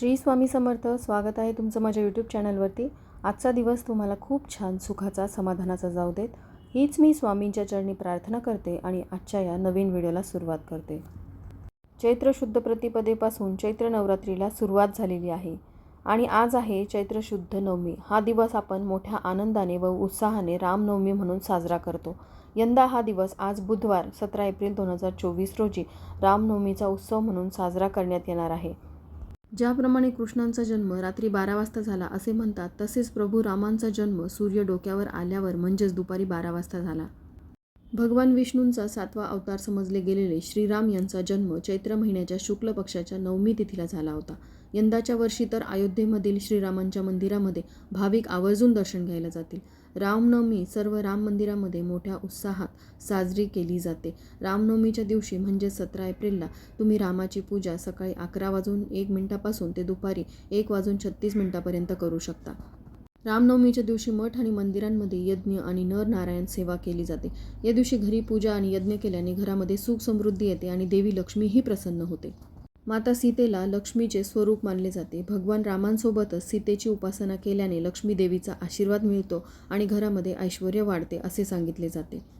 श्री स्वामी समर्थ स्वागत आहे तुमचं माझ्या यूट्यूब चॅनलवरती आजचा दिवस तुम्हाला खूप छान सुखाचा समाधानाचा जाऊ देत. हीच मी स्वामींच्या चरणी प्रार्थना करते आणि आजच्या या नवीन व्हिडिओला सुरुवात करते. चैत्र शुद्ध प्रतिपदेपासून चैत्र नवरात्रीला सुरुवात झालेली आहे. आणि आज आहे चैत्र शुद्ध नवमी. हा दिवस आपण मोठ्या आनंदाने व उत्साहाने रामनवमी म्हणून साजरा करतो. यंदा हा दिवस आज बुधवार सतरा एप्रिल दोन हजार चोवीस रोजी रामनवमीचा उत्सव म्हणून साजरा करण्यात येणार आहे. ज्याप्रमाणे कृष्णांचा जन्म रात्री बारा वाजता झाला असे म्हणतात तसेच प्रभू रामांचा जन्म सूर्य डोक्यावर आल्यावर म्हणजेच दुपारी बारा वाजता झाला. भगवान विष्णूंचा सातवा अवतार समजले गेलेले श्रीराम यांचा जन्म चैत्र महिन्याच्या शुक्ल पक्षाच्या नवमी तिथीला झाला होता. यंदाच्या वर्षी तर अयोध्येमधील श्रीरामांच्या मंदिरामध्ये भाविक आवर्जून दर्शन घ्यायला जातील. रामनवमी सर्व राम मंदिरामध्ये मोठ्या उत्साहात साजरी केली जाते. रामनवमीच्या दिवशी म्हणजे सतरा एप्रिलला तुम्ही रामाची पूजा सकाळी अकरा वाजून एक मिनिटापासून ते दुपारी एक वाजून छत्तीस मिनिटापर्यंत करू शकता. रामनवमीच्या दिवशी मठ आणि मंदिरांमध्ये यज्ञ आणि नर नारायण सेवा केली जाते. या दिवशी घरी पूजा आणि यज्ञ केल्याने घरामध्ये सुख समृद्धी येते आणि देवी लक्ष्मीही प्रसन्न होते. माता सीतेला लक्ष्मीचे स्वरूप मानले जाते. भगवान रामांसोबतच सीतेची उपासना केल्याने लक्ष्मी देवीचा आशीर्वाद मिळतो आणि घरामध्ये ऐश्वर वाढते असे सांगितले जाते.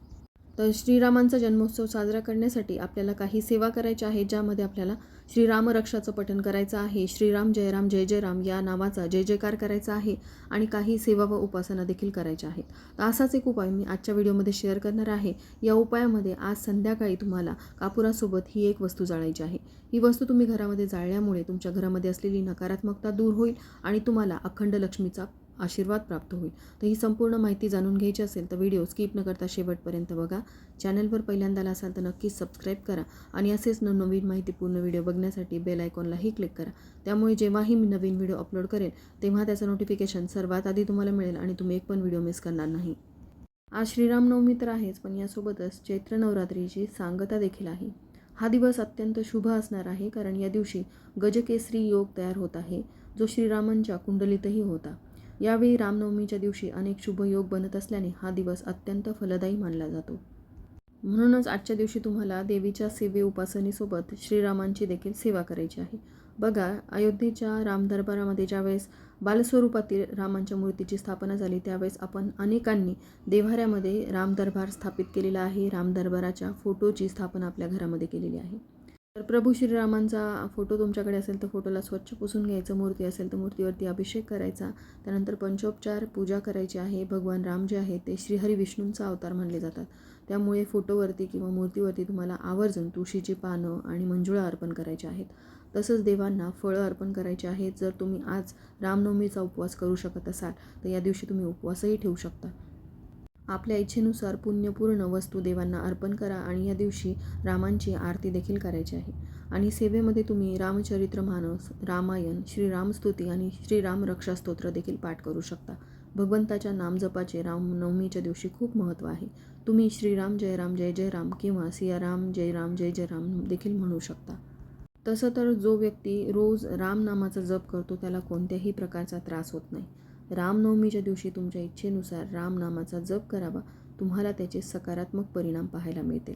तर श्रीरामांचा जन्मोत्सव साजरा करण्यासाठी आपल्याला काही सेवा करायच्या आहेत ज्यामध्ये आपल्याला श्रीरामरक्षाचं पठण करायचं आहे. श्रीराम जयराम जय जयराम या नावाचा जय जयकार करायचा आहे आणि काही सेवा व उपासना देखील करायच्या आहेत. तर असाच एक उपाय मी आजच्या व्हिडिओमध्ये शेअर करणार आहे. या उपायामध्ये आज संध्याकाळी तुम्हाला कापुरासोबत ही एक वस्तू जाळायची आहे. ही वस्तू तुम्ही घरामध्ये जाळल्यामुळे तुमच्या घरामध्ये असलेली नकारात्मकता दूर होईल आणि तुम्हाला अखंड लक्ष्मीचा आशीर्वाद प्राप्त होईल. तर ही संपूर्ण माहिती जाणून घ्यायची असेल तर व्हिडिओ स्किप न करता शेवटपर्यंत बघा. चॅनलवर पहिल्यांदाला असाल तर नक्कीच सबस्क्राईब करा आणि असेच न नवीन माहितीपूर्ण व्हिडिओ बघण्यासाठी बेल आयकॉनलाही क्लिक करा. त्यामुळे जेव्हाही मी नवीन व्हिडिओ अपलोड करेन तेव्हा त्याचं नोटिफिकेशन सर्वात आधी तुम्हाला मिळेल आणि तुम्ही एक पण व्हिडिओ मिस करणार नाही. आज श्रीरामनवमी तर आहेच पण यासोबतच चैत्र नवरात्रीची सांगता देखील आहे. हा दिवस अत्यंत शुभ असणार आहे कारण या दिवशी गजकेसरी योग तयार होत आहे जो श्रीरामांच्या कुंडलीतही होता. यावेळी रामनवमीच्या दिवशी अनेक शुभ योग बनत असल्याने हा दिवस अत्यंत फलदायी मानला जातो. म्हणूनच आजच्या दिवशी तुम्हाला देवीच्या सेवे उपासनेसोबत श्रीरामांची देखील सेवा करायची आहे. बघा अयोध्येच्या रामदरबारामध्ये ज्यावेळेस बालस्वरूपातील रामांच्या मूर्तीची स्थापना झाली त्यावेळेस आपण अनेकांनी देव्हाऱ्यामध्ये रामदरबार स्थापित केलेला आहे. रामदरबाराच्या फोटोची स्थापना आपल्या घरामध्ये केलेली आहे. तर प्रभू श्रीरामांचा फोटो तुमच्याकडे असेल तर फोटोला स्वच्छ पुसून घ्यायचं. मूर्ती असेल तर मूर्तीवरती अभिषेक करायचा. त्यानंतर पंचोपचार पूजा करायची आहे. भगवान राम जे आहे ते श्रीहरी विष्णूंचा अवतार मानले जातात. त्यामुळे फोटोवरती किंवा मूर्तीवरती तुम्हाला आवर्जून तुळशीची पानं आणि मंजुळा अर्पण करायचे आहेत. तसंच देवांना फळं अर्पण करायचे आहेत. जर तुम्ही आज रामनवमीचा उपवास करू शकत असाल तर या दिवशी तुम्ही उपवासही ठेवू शकता. आपल्या इच्छेनुसार पुण्यपूर्ण वस्तू देवांना अर्पण करा आणि या दिवशी रामांची आरती देखील करायची आहे. आणि सेवेमध्ये तुम्ही रामचरित्र मानस रामायण श्रीरामस्तुती आणि श्रीराम रक्षास्तोत्र देखील पाठ करू शकता. भगवंताच्या नामजपाचे रामनवमीच्या दिवशी खूप महत्त्व आहे. तुम्ही श्रीराम जय राम जय जय राम किंवा सियाराम जय राम जय जय राम देखील म्हणू शकता. तसं तर जो व्यक्ती रोज रामनामाचा जप करतो त्याला कोणत्याही प्रकारचा त्रास होत नाही. रामनवमीच्या दिवशी तुमच्या इच्छेनुसार रामनामाचा जप करावा. तुम्हाला त्याचे सकारात्मक परिणाम पाहायला मिळतील.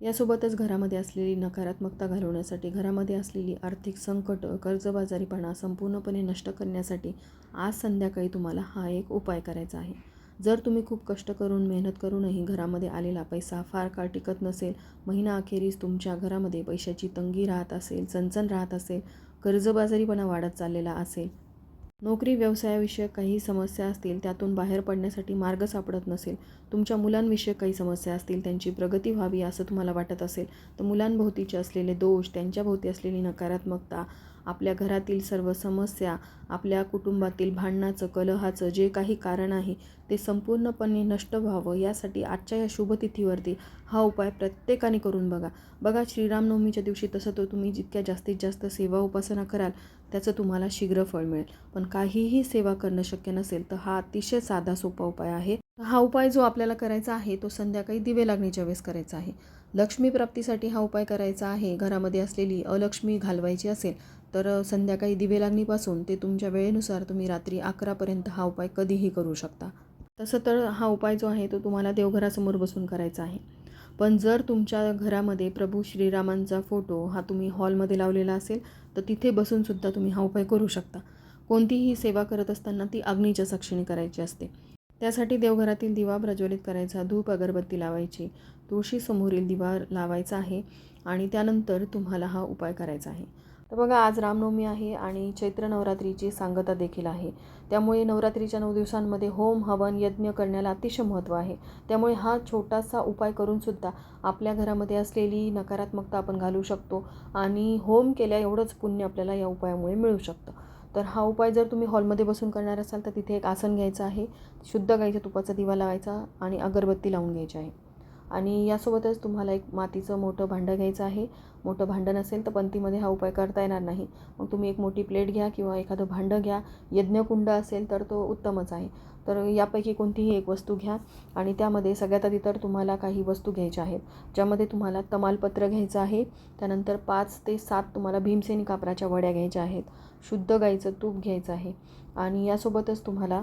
यासोबतच घरामध्ये असलेली नकारात्मकता घालवण्यासाठी घरामध्ये असलेली आर्थिक संकट कर्जबाजारीपणा संपूर्णपणे नष्ट करण्यासाठी आज संध्याकाळी तुम्हाला हा एक उपाय करायचा आहे. जर तुम्ही खूप कष्ट करून मेहनत करूनही घरामध्ये आलेला पैसा फार काळ टिकत नसेल महिना अखेरीस तुमच्या घरामध्ये पैशाची तंगी राहत असेल चणचण राहत असेल कर्जबाजारीपणा वाढत चाललेला असेल नोकरी व्यवसायाविषयक काही समस्या असतील त्यातून बाहेर पडण्यासाठी मार्ग सापडत नसेल तुमच्या मुलांविषयक काही समस्या असतील त्यांची प्रगती व्हावी असं तुम्हाला वाटत असेल तर मुलांभोवतीचे असलेले दोष त्यांच्याभोवती असलेली नकारात्मकता आपल्या घरातील सर्व समस्या आपल्या कुटुंबातील भांडणाचं कलहाचं जे काही कारण आहे ते संपूर्णपणे नष्ट व्हावं यासाठी आजच्या या शुभतिथीवरती हा उपाय प्रत्येकाने करून बघा. बघा श्रीरामनवमीच्या दिवशी तसं तो तुम्ही जितक्या जास्तीत जास्त सेवा उपासना कराल त्याचं तुम्हाला शीघ्र फळ मिळेल. पण काहीही सेवा करणं शक्य नसेल तर हा अतिशय साधा सोपा उपाय आहे. हा उपाय जो आपल्याला करायचा आहे तो संध्याकाळी दिवे लागण्याच्या वेळेस करायचा आहे. लक्ष्मी प्राप्तीसाठी हा उपाय करायचा आहे. घरामध्ये असलेली अलक्ष्मी घालवायची असेल तर संध्याकाळी दिवे लागणीपासून ते तुमच्या वेळेनुसार तुम्ही रात्री अकरापर्यंत हा उपाय कधीही करू शकता. तसं तर हा उपाय जो आहे तो तुम्हाला देवघरासमोर बसून करायचा आहे. पण जर तुमच्या घरामध्ये प्रभू श्रीरामांचा फोटो हा तुम्ही हॉलमध्ये लावलेला असेल तर तिथे बसूनसुद्धा तुम्ही हा उपाय करू शकता. कोणतीही सेवा करत असताना ती अग्नीच्या साक्षीने करायची असते. त्यासाठी देवघरातील दिवा प्रज्वलित करायचा धूप अगरबत्ती लावायची तुळशीसमोरील दिवा लावायचा आहे आणि त्यानंतर तुम्हाला हा उपाय करायचा आहे. तर बघा आज रामनवमी आहे आणि चैत्र नवरात्रीची सांगता देखील आहे. त्यामुळे नवरात्रीच्या नऊ दिवसांमध्ये होम हवन यज्ञ करण्याला अतिशय महत्त्व आहे. त्यामुळे हा छोटासा उपाय करूनसुद्धा आपल्या घरामध्ये असलेली नकारात्मकता आपण घालू शकतो आणि होम केल्या एवढंच पुण्य आपल्याला या उपायामुळे मिळू शकतं. तर हा उपाय जर तुम्ही हॉलमध्ये बसून करणार असाल तर तिथे एक आसन घ्यायचं आहे. शुद्ध गाईच्या तुपाचा दिवा लावायचा आणि अगरबत्ती लावून घ्यायची आहे. आणि यासोबतच तुम्हाला एक मातीचं मोठं भांडं घ्यायचं आहे. मोठं भांडं नसेल तर पंतीमध्ये हा उपाय करता येणार नाही. मग तुम्ही एक मोठी प्लेट घ्या किंवा एखादं भांडं घ्या. यज्ञकुंड असेल तर तो उत्तमच आहे. तर यापैकी कोणतीही एक वस्तू घ्या आणि त्यामध्ये सगळ्यात आधी तर तुम्हाला काही वस्तू घ्यायच्या आहेत. ज्यामध्ये तुम्हाला तमालपत्र घ्यायचं आहे. त्यानंतर पाच ते सात तुम्हाला भीमसेनी कापराच्या वड्या घ्यायच्या आहेत. शुद्ध गाईचं तूप घ्यायचं आहे. आणि यासोबतच तुम्हाला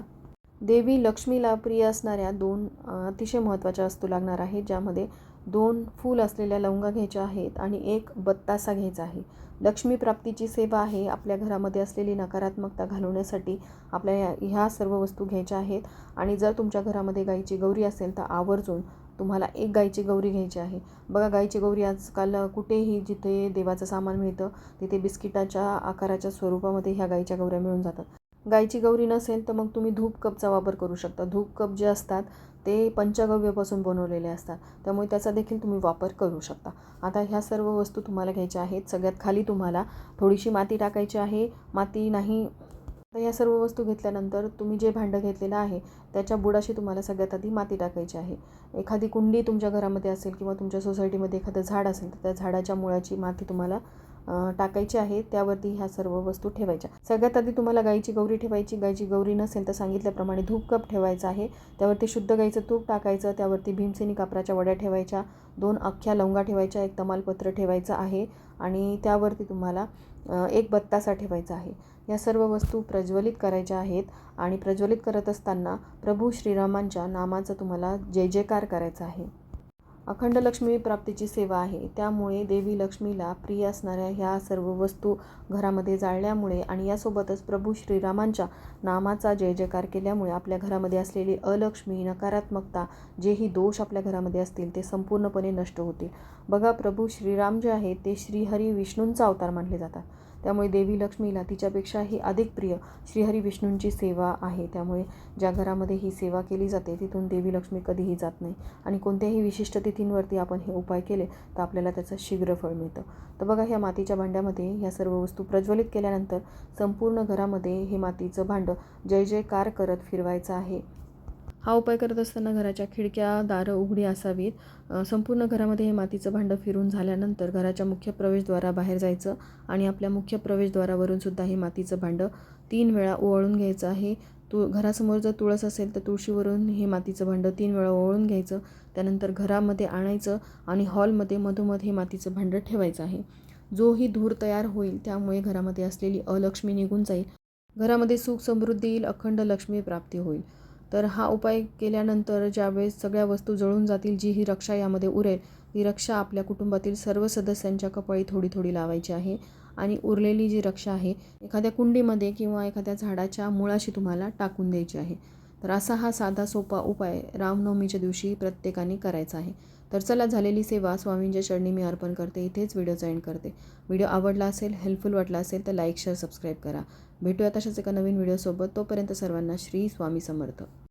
देवी लक्ष्मीला प्रिय असणाऱ्या दोन अतिशय महत्त्वाच्या वस्तू लागणार आहेत ज्यामध्ये दोन फूल असलेल्या लवंगा घ्यायच्या आहेत आणि एक बत्तासा घ्यायचा आहे. लक्ष्मी प्राप्तीची सेवा आहे आपल्या घरामध्ये असलेली नकारात्मकता घालवण्यासाठी आपल्या या ह्या सर्व वस्तू घ्यायच्या आहेत. आणि जर तुमच्या घरामध्ये गाईची गौरी असेल तर आवर्जून तुम्हाला एक गाईची गौरी घ्यायची आहे. बघा गाईची गौरी आजकाल कुठेही जिथे देवाचं सामान मिळतं तिथे बिस्किटाच्या आकाराच्या स्वरूपामध्ये ह्या गाईच्या गौऱ्या मिळून जातात. गाईची गौरी नसेल तर मग तुम्ही धूप कपचा वापर करू शकता. धूप कप जे असतात ते पंचगव्यपासून बनवलेले असतात. त्यामुळे त्याचा देखील तुम्ही वापर करू शकता. आता ह्या सर्व वस्तू तुम्हाला घ्यायच्या आहेत. सगळ्यात खाली तुम्हाला थोडीशी माती टाकायची आहे. माती नाही. तर या सर्व वस्तू घेतल्यानंतर तुम्ही जे भांडं घेतलेलं आहे त्याच्या बुडाशी तुम्हाला सगळ्यात आधी माती टाकायची आहे. एखादी कुंडी तुमच्या घरामध्ये असेल किंवा तुमच्या सोसायटीमध्ये एखादं झाड असेल तर त्या झाडाच्या मुळाची माती तुम्हाला टाकायची आहे त्यावरती ह्या सर्व वस्तू ठेवायच्या. सगळ्यात आधी तुम्हाला गाईची गौरी ठेवायची. गाईची गौरी नसेल तर सांगितल्याप्रमाणे धूप कप ठेवायचा आहे. त्यावरती शुद्ध गाईचं तूप टाकायचं. त्यावरती भीमसेनी कापराच्या वड्या ठेवायच्या. दोन अख्ख्या लवंगा ठेवायच्या. एक तमालपत्र ठेवायचं आहे. आणि त्यावरती तुम्हाला एक बत्तासा ठेवायचा आहे. या सर्व वस्तू प्रज्वलित करायच्या आहेत. आणि प्रज्वलित करत असताना प्रभू श्रीरामांच्या नामाचा तुम्हाला जय जयकार करायचा आहे. अखंड लक्ष्मी प्राप्तीची सेवा आहे. त्यामुळे देवी लक्ष्मीला प्रिय असणाऱ्या ह्या सर्व वस्तू घरामध्ये जाळल्यामुळे आणि यासोबतच प्रभू श्रीरामांच्या नामाचा जय जयकार केल्यामुळे आपल्या घरामध्ये असलेली अलक्ष्मी नकारात्मकता जेही दोष आपल्या घरामध्ये असतील ते संपूर्णपणे नष्ट होतील. बघा प्रभू श्रीराम जे आहे ते श्रीहरी विष्णूंचा अवतार मानले जातात. त्यामुळे देवी लक्ष्मीला तिच्यापेक्षाही अधिक प्रिय श्रीहरी विष्णूंची सेवा आहे. त्यामुळे ज्या घरामध्ये ही सेवा केली जाते तिथून देवी लक्ष्मी कधीही जात नाही. आणि कोणत्याही विशिष्ट तिथींवरती आपण हे उपाय केले तर आपल्याला त्याचं शीघ्र फळ मिळतं. तर बघा ह्या मातीच्या भांड्यामध्ये ह्या सर्व वस्तू प्रज्वलित केल्यानंतर संपूर्ण घरामध्ये हे मातीचं भांडं जय जयकार करत फिरवायचं आहे. हा उपाय करत असताना घराच्या खिडक्या दारं उघडी असावीत. संपूर्ण घरामध्ये हे मातीचं भांडं फिरून झाल्यानंतर घराच्या मुख्य प्रवेशद्वाराबाहेर जायचं आणि आपल्या मुख्य प्रवेशद्वारावरून सुद्धा हे मातीचं भांडं तीन वेळा ओवाळून घ्यायचं आहे. तु घरासमोर जर तुळस असेल तर तुळशीवरून हे मातीचं भांडं तीन वेळा ओवळून घ्यायचं. त्यानंतर घरामध्ये आणायचं आणि हॉलमध्ये मधोमध हे मातीचं भांडं ठेवायचं आहे. जोही धूर तयार होईल त्यामुळे घरामध्ये असलेली अलक्ष्मी निघून जाईल. घरामध्ये सुख समृद्धी येईल अखंड लक्ष्मी प्राप्ती होईल. तर हा उपाय केल्यानंतर ज्यावेळेस सगळ्या वस्तू जळून जातील जी ही रक्षा यामध्ये उरेल ती रक्षा आपल्या कुटुंबातील सर्व सदस्यांच्या कपाळी थोडी थोडी लावायची आहे. आणि उरलेली जी रक्षा आहे एखाद्या कुंडीमध्ये किंवा एखाद्या झाडाच्या मुळाशी तुम्हाला टाकून द्यायची आहे. तर असा हा साधा सोपा उपाय रामनवमीच्या दिवशी प्रत्येकाने करायचा आहे. तर चला झालेली सेवा स्वामींच्या चरणी मी अर्पण करते. इथेच व्हिडिओ एंड करते. व्हिडिओ आवडला असेल हेल्पफुल वाटला असेल तर लाईक शेअर सबस्क्राईब करा. भेटूया तशाच एका नवीन व्हिडिओसोबत. तोपर्यंत सर्वांना श्री स्वामी समर्थ.